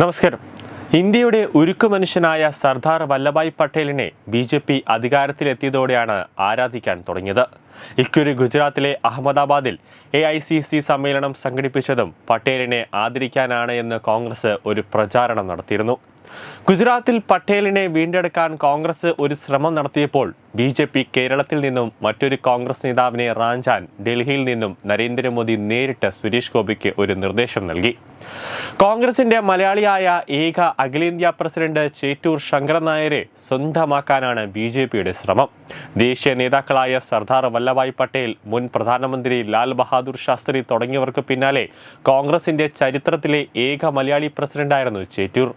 നമസ്കാരം. ഇന്ത്യയുടെ ഉരുക്കു മനുഷ്യനായ സർദാർ വല്ലഭായ് പട്ടേലിനെ ബി ജെ പി അധികാരത്തിലെത്തിയതോടെയാണ് ആരാധിക്കാൻ തുടങ്ങിയത്. ഇക്കുറി ഗുജറാത്തിലെ അഹമ്മദാബാദിൽ എ ഐ സി സി സമ്മേളനം സംഘടിപ്പിച്ചതും പട്ടേലിനെ ആദരിക്കാനാണ് എന്ന് കോൺഗ്രസ് ഒരു പ്രചാരണം നടത്തിയിരുന്നു. ഗുജറാത്തിൽ പട്ടേലിനെ വീണ്ടെടുക്കാൻ കോൺഗ്രസ് ഒരു ശ്രമം നടത്തിയപ്പോൾ ബി ജെ പി കേരളത്തിൽ നിന്നും മറ്റൊരു കോൺഗ്രസ് നേതാവിനെ റാഞ്ചാൻ ഡൽഹിയിൽ നിന്നും നരേന്ദ്രമോദി നേരിട്ട് സുരേഷ് ഗോപിക്ക് ഒരു നിർദ്ദേശം നൽകി. കോൺഗ്രസിന്റെ മലയാളിയായ ഏക അഖിലേന്ത്യാ പ്രസിഡന്റ് ചേറ്റൂർ ശങ്കരൻ നായരെ സ്വന്തമാക്കാനാണ് ബി ജെ പിയുടെ ശ്രമം. ദേശീയ നേതാക്കളായ സർദാർ വല്ലഭായ് പട്ടേൽ മുൻ പ്രധാനമന്ത്രി ലാൽ ബഹാദൂർ ശാസ്ത്രി തുടങ്ങിയവർക്ക് പിന്നാലെ കോൺഗ്രസിന്റെ ചരിത്രത്തിലെ ഏക മലയാളി പ്രസിഡന്റായിരുന്നു ചേറ്റൂർ.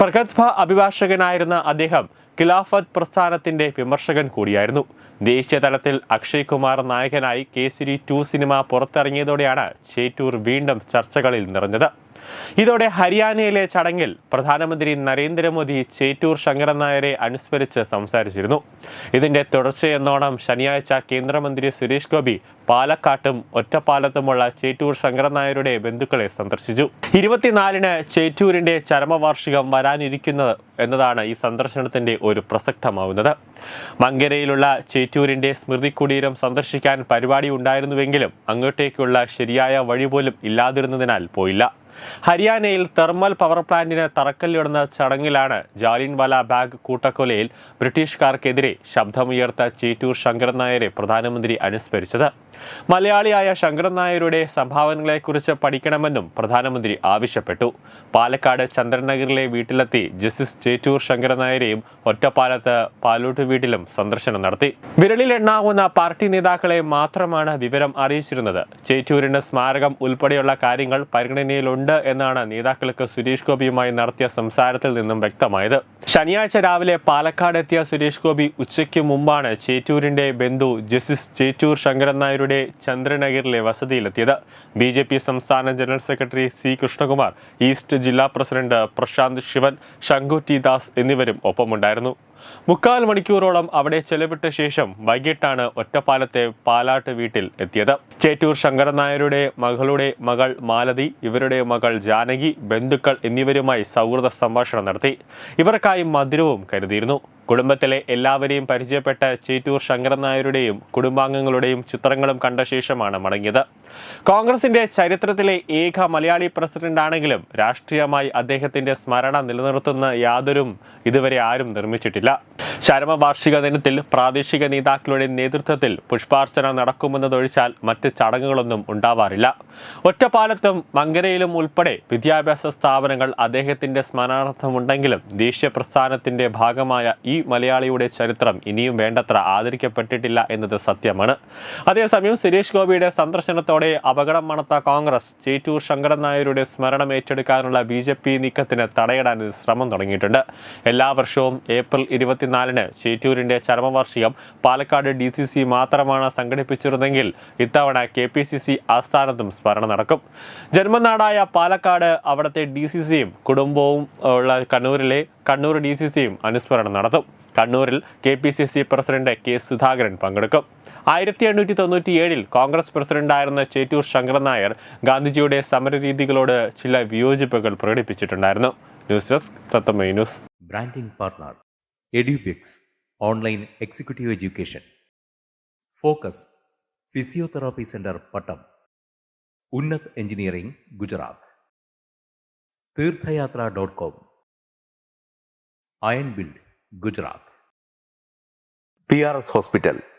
പ്രഗത്ഭ അഭിഭാഷകനായിരുന്ന അദ്ദേഹം ഖിലാഫത്ത് പ്രസ്ഥാനത്തിന്റെ വിമർശകൻ കൂടിയായിരുന്നു. ദേശീയ തലത്തിൽ അക്ഷയ് കുമാർ നായകനായി കേസരി ടു സിനിമ പുറത്തിറങ്ങിയതോടെയാണ് ചേറ്റൂർ വീണ്ടും ചർച്ചകളിൽ നിറഞ്ഞത്. ഇതോടെ ഹരിയാനയിലെ ചടങ്ങിൽ പ്രധാനമന്ത്രി നരേന്ദ്രമോദി ചേറ്റൂർ ശങ്കരൻ നായരെ അനുസ്മരിച്ച് സംസാരിച്ചിരുന്നു. ഇതിന്റെ തുടർച്ചയെന്നോണം ശനിയാഴ്ച കേന്ദ്രമന്ത്രി സുരേഷ് ഗോപി പാലക്കാട്ടും ഒറ്റപ്പാലത്തുമുള്ള ചേറ്റൂർ ശങ്കരൻ നായരുടെ ബന്ധുക്കളെ സന്ദർശിച്ചു. ഇരുപത്തിനാലിന് ചേറ്റൂരിന്റെ ചരമവാർഷികം വരാനിരിക്കുന്നത് എന്നതാണ് ഈ സന്ദർശനത്തിന്റെ ഒരു പ്രസക്തമാവുന്നത്. മങ്കരയിലുള്ള ചേറ്റൂരിന്റെ സ്മൃതി കുടീരം സന്ദർശിക്കാൻ പരിപാടി ഉണ്ടായിരുന്നുവെങ്കിലും അങ്ങോട്ടേക്കുള്ള ശരിയായ വഴി പോലും ഇല്ലാതിരുന്നതിനാൽ പോയില്ല. ഹരിയാനയിൽ തെർമൽ പവർ പ്ലാന്റിന് തറക്കല്ലിടുന്ന ചടങ്ങിലാണ് ജാലിൻവാല ബാഗ് കൂട്ടക്കൊലയിൽ ബ്രിട്ടീഷുകാർക്കെതിരെ ശബ്ദമുയർത്ത ചേറ്റൂർ ശങ്കരൻ നായരെ പ്രധാനമന്ത്രി അനുസ്മരിച്ചത്. മലയാളിയായ ശങ്കരൻ നായരുടെ സംഭാവനകളെക്കുറിച്ച് പഠിക്കണമെന്നും പ്രധാനമന്ത്രി ആവശ്യപ്പെട്ടു. പാലക്കാട് ചന്ദ്രനഗറിലെ വീട്ടിലെത്തി ജസ്റ്റിസ് ചേറ്റൂർ ശങ്കരൻ നായരെയും ഒറ്റപ്പാലത്ത് പാലൂട്ട് വീട്ടിലും സന്ദർശനം നടത്തി. വിരലിലെണ്ണാവുന്ന പാർട്ടി നേതാക്കളെ മാത്രമാണ് വിവരം അറിയിച്ചിരുന്നത്. ചേറ്റൂരിന് സ്മാരകം ഉൾപ്പെടെയുള്ള കാര്യങ്ങൾ പരിഗണനയിലുണ്ട് എന്നാണ് നേതാക്കൾക്ക് സുരേഷ് ഗോപിയുമായി നടത്തിയ സംസാരത്തിൽ നിന്നും വ്യക്തമായത്. ശനിയാഴ്ച രാവിലെ പാലക്കാട് എത്തിയ സുരേഷ് ഗോപി ഉച്ചയ്ക്ക് മുമ്പാണ് ചേറ്റൂരിന്റെ ബന്ധു ജസ്റ്റിസ് ചേറ്റൂർ ശങ്കരൻ നായരുടെ ചന്ദ്രനഗറിലെ വസതിയിലെത്തിയത്. ബി ജെ പി സംസ്ഥാന general secretary C Krishnakumar east ജില്ലാ പ്രസിഡന്റ് പ്രശാന്ത് ശിവൻ ശങ്കു ടി ദാസ് എന്നിവരും ഒപ്പമുണ്ടായിരുന്നു. മുക്കാൽ മണിക്കൂറോളം അവിടെ ചെലവിട്ട ശേഷം വൈകിട്ടാണ് ഒറ്റപ്പാലത്തെ പാലാട്ട് വീട്ടിൽ എത്തിയത്. ചേറ്റൂർ ശങ്കരൻ നായരുടെ മകളുടെ മകൾ മാലതി ഇവരുടെ മകൾ ജാനകി ബന്ധുക്കൾ എന്നിവരുമായി സൗഹൃദ സംഭാഷണം നടത്തി. ഇവർക്കായി മധുരവും കരുതിയിരുന്നു. കുടുംബത്തിലെ എല്ലാവരെയും പരിചയപ്പെട്ട ചേറ്റൂർ ശങ്കരൻ നായരുടെയും കുടുംബാംഗങ്ങളുടെയും ചിത്രങ്ങളും കണ്ട ശേഷമാണ് മടങ്ങിയത്. കോൺഗ്രസിന്റെ ചരിത്രത്തിലെ ഏക മലയാളി പ്രസിഡന്റാണെങ്കിലും രാഷ്ട്രീയമായി അദ്ദേഹത്തിന്റെ സ്മരണ നിലനിർത്തുന്ന യാതൊരും ഇതുവരെ ആരും നിർമ്മിച്ചിട്ടില്ല. ചരമവാർഷിക ദിനത്തിൽ പ്രാദേശിക നേതാക്കളുടെ നേതൃത്വത്തിൽ പുഷ്പാർച്ചന നടക്കുമെന്നതൊഴിച്ചാൽ മറ്റ് ചടങ്ങുകളൊന്നും ഉണ്ടാവാറില്ല. ഒറ്റപ്പാലത്തും മങ്കരയിലും ഉൾപ്പെടെ വിദ്യാഭ്യാസ സ്ഥാപനങ്ങൾ അദ്ദേഹത്തിന്റെ സ്മരണാർത്ഥമുണ്ടെങ്കിലും ദേശീയ പ്രസ്ഥാനത്തിന്റെ ഭാഗമായ ഈ മലയാളിയുടെ ചരിത്രം ഇനിയും വേണ്ടത്ര ആദരിക്കപ്പെട്ടിട്ടില്ല എന്നത് സത്യമാണ്. അതേസമയം സുരേഷ് ഗോപിയുടെ സന്ദർശനത്തോടെ അപകടം മണത്ത കോൺഗ്രസ് ചേറ്റൂർ ശങ്കരൻ നായരുടെ സ്മരണം ഏറ്റെടുക്കാനുള്ള ബി ജെ പി നീക്കത്തിന് തടയിടാൻ ശ്രമം തുടങ്ങിയിട്ടുണ്ട്. എല്ലാ വർഷവും ഏപ്രിൽ ഇരുപത്തിനാലിന് ചേറ്റൂരിന്റെ ചരമവാർഷികം പാലക്കാട് ഡി സി സി മാത്രമാണ് സംഘടിപ്പിച്ചിരുന്നെങ്കിൽ ഇത്തവണ കെ പി സി സി ആസ്ഥാനത്തും സ്മരണ നടക്കും. ജന്മനാടായ പാലക്കാട് അവിടുത്തെ ഡി സി സിയും കുടുംബവും ഉള്ള കണ്ണൂരിലെ കണ്ണൂർ ഡി സി സിയും അനുസ്മരണം നടത്തും. കണ്ണൂരിൽ K P C C president K Sudhakaran പങ്കെടുക്കും. ആയിരത്തി എണ്ണൂറ്റി തൊണ്ണൂറ്റി ഏഴിൽ കോൺഗ്രസ് പ്രസിഡന്റായിരുന്ന ചേറ്റൂർ ശങ്കരൻ നായർ ഗാന്ധിജിയുടെ സമരരീതികളോട് ചില വിയോജിപ്പുകൾ പ്രകടിപ്പിച്ചിട്ടുണ്ടായിരുന്നു. News desk Thathamai news. Branding partner Edubix online executive education. Focus physiotherapy centre Pattom. Unnat engineering Gujarat. Theerthayatra dot com. Iron build Gujarat. P R S hospital